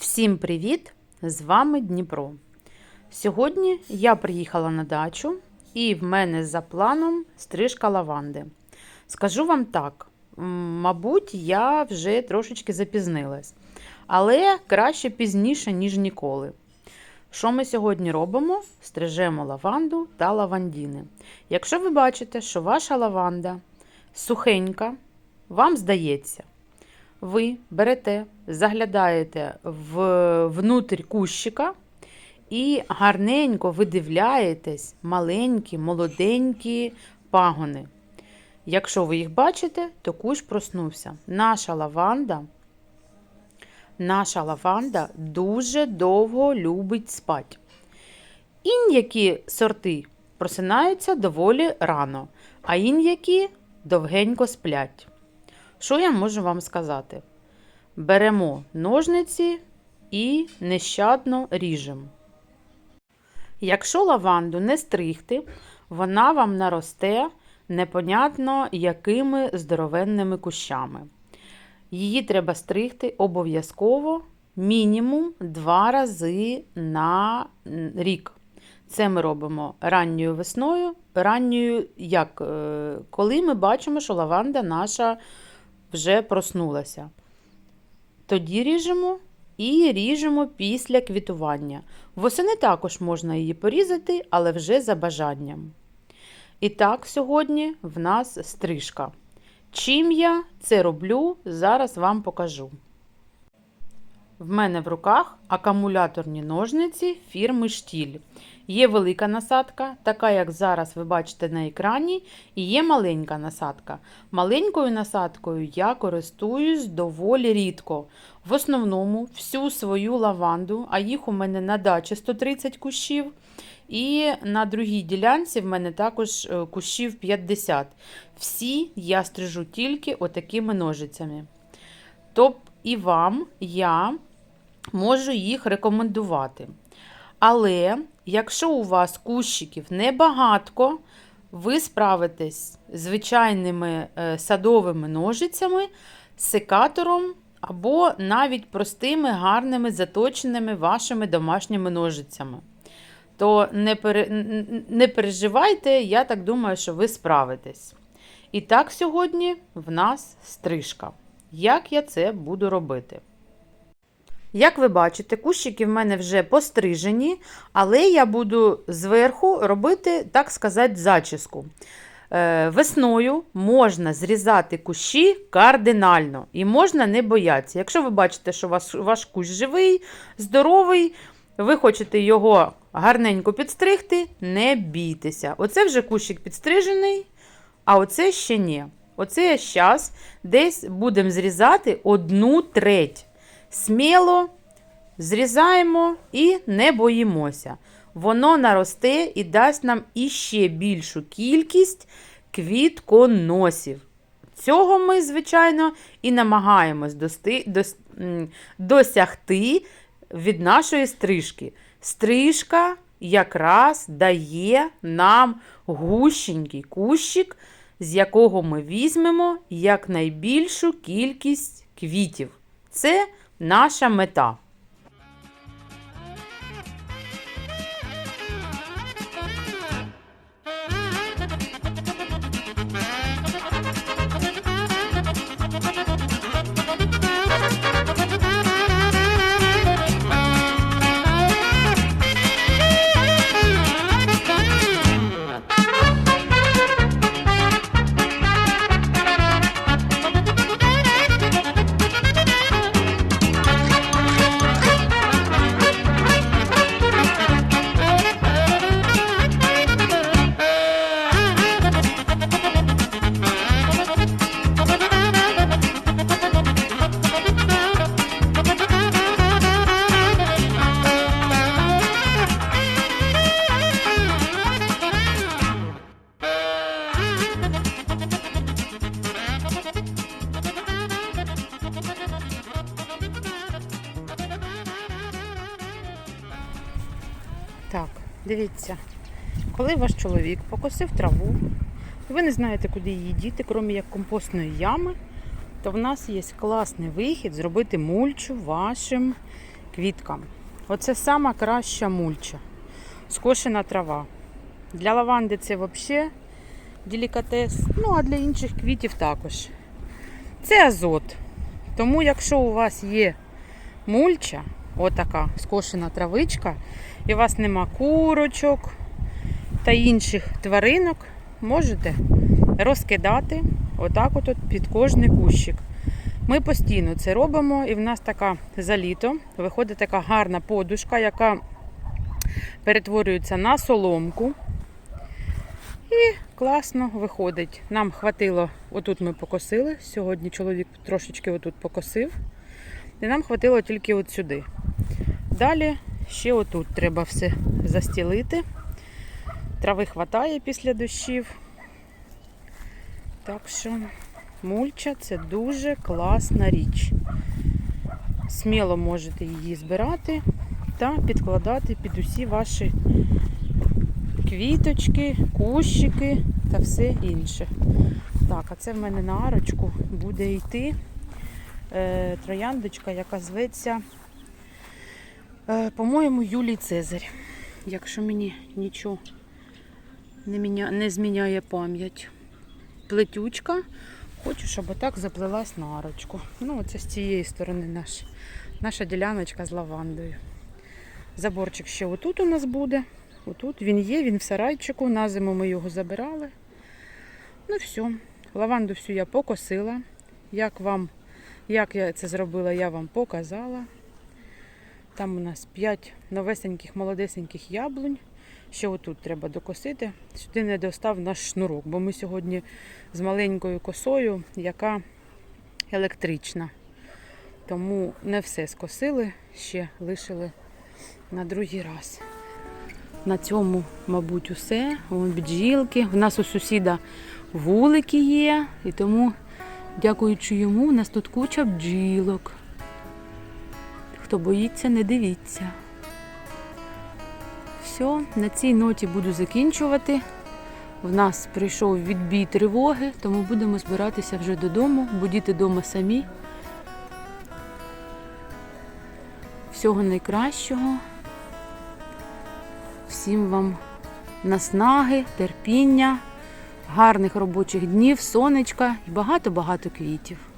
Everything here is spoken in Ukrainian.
Всім привіт! З вами Дніпро. Сьогодні я приїхала на дачу і в мене за планом стрижка лаванди. Скажу вам так, мабуть, я вже трошечки запізнилась, але краще пізніше, ніж ніколи. Що ми сьогодні робимо? Стрижемо лаванду та лавандіни. Якщо ви бачите, що ваша лаванда сухенька, вам здається, ви берете, заглядаєте в внутрь кущика і гарненько видивляєтесь маленькі, молоденькі пагони. Якщо ви їх бачите, то кущ проснувся. Наша лаванда, наша лаванда дуже довго любить спать. Ін'які сорти просинаються доволі рано, а ін'які довгенько сплять. Що я можу вам сказати? Беремо ножниці і нещадно ріжемо. Якщо лаванду не стригти, вона вам наросте непонятно якими здоровенними кущами. Її треба стригти обов'язково мінімум два рази на рік. Це ми робимо ранньою весною, ранньою, як, е, коли ми бачимо, що лаванда наша вже проснулася. Тоді ріжемо і ріжемо після квітування. Восени також можна її порізати, але вже за бажанням. І так, сьогодні в нас стрижка. Чим я це роблю, зараз вам покажу. В мене в руках акумуляторні ножниці фірми Штіль. Є велика насадка, така як зараз ви бачите на екрані, і є маленька насадка. Маленькою насадкою я користуюсь доволі рідко. В основному всю свою лаванду, а їх у мене на дачі 130 кущів. І на другій ділянці в мене також е, кущів 50. Всі я стрижу тільки отакими ножицями. Тобто і вам я можу їх рекомендувати. Але якщо у вас кущиків небагатко, ви справитесь з звичайними е, садовими ножицями, секатором або навіть простими, гарними, заточеними вашими домашніми ножицями. То не, пере, не переживайте, я так думаю, що ви справитесь. І так, сьогодні в нас стрижка. Як я це буду робити? Як ви бачите, кущики в мене вже пострижені, але я буду зверху робити, так сказати, зачіску. Е, Весною можна зрізати кущі кардинально і можна не боятися. Якщо ви бачите, що ваш, ваш кущ живий, здоровий, ви хочете його гарненько підстригти, не бійтеся. Оце вже кущик підстрижений, а оце ще ні. Оце зараз десь будемо зрізати одну треть. Сміло зрізаємо і не боїмося. Воно наросте і дасть нам іще більшу кількість квітконосів. Цього ми, звичайно, і намагаємось дости, дос, досягти від нашої стрижки. Стрижка якраз дає нам гущенький кущик, з якого ми візьмемо якнайбільшу кількість квітів. Це наша мета. Дивіться, коли ваш чоловік покосив траву, ви не знаєте, куди її діти, крім як компостної ями, то в нас є класний вихід зробити мульчу вашим квіткам. Оце сама краща мульча. Скошена трава. Для лаванди це взагалі делікатес. Ну, а для інших квітів також. Це азот. Тому, якщо у вас є мульча, отака скошена травичка, і у вас нема курочок та інших тваринок, можете розкидати отак от під кожний кущик. Ми постійно це робимо, і в нас така за літо виходить така гарна подушка, яка перетворюється на соломку. І класно виходить. Нам хватило, отут ми покосили. Сьогодні чоловік трошечки отут покосив. І нам хватило тільки от сюди. Далі ще отут треба все застілити. Трави хватає після дощів. Так що мульча це дуже класна річ. Сміло можете її збирати та підкладати під усі ваші квіточки, кущики та все інше. Так, а це в мене на арочку буде йти е, трояндочка, яка зветься, по-моєму, Юлій Цезарь. Якщо мені нічого не, міня... не зміняє пам'ять. Плетючка. Хочу, щоб отак заплелась на арочку. Ну, це з цієї сторони наш, наша діляночка з лавандою. Заборчик ще отут у нас буде. Отут він є, він в сарайчику. На зиму ми його забирали. Ну все. Лаванду всю я покосила. Як вам, як я це зробила, я вам показала. Там у нас 5 новесеньких, молодесеньких яблунь. Ще отут треба докосити. Сюди не достав наш шнурок, бо ми сьогодні з маленькою косою, яка електрична. Тому не все скосили, ще лишили на другий раз. На цьому, мабуть, усе. Вон бджілки. У нас у сусіда вулики є, і тому, дякуючи йому, у нас тут куча бджілок. Хто боїться, не дивіться. Все, на цій ноті буду закінчувати. В нас прийшов відбій тривоги, тому будемо збиратися вже додому, бо діти вдома самі. Всього найкращого. Всім вам наснаги, терпіння, гарних робочих днів, сонечка і багато-багато квітів.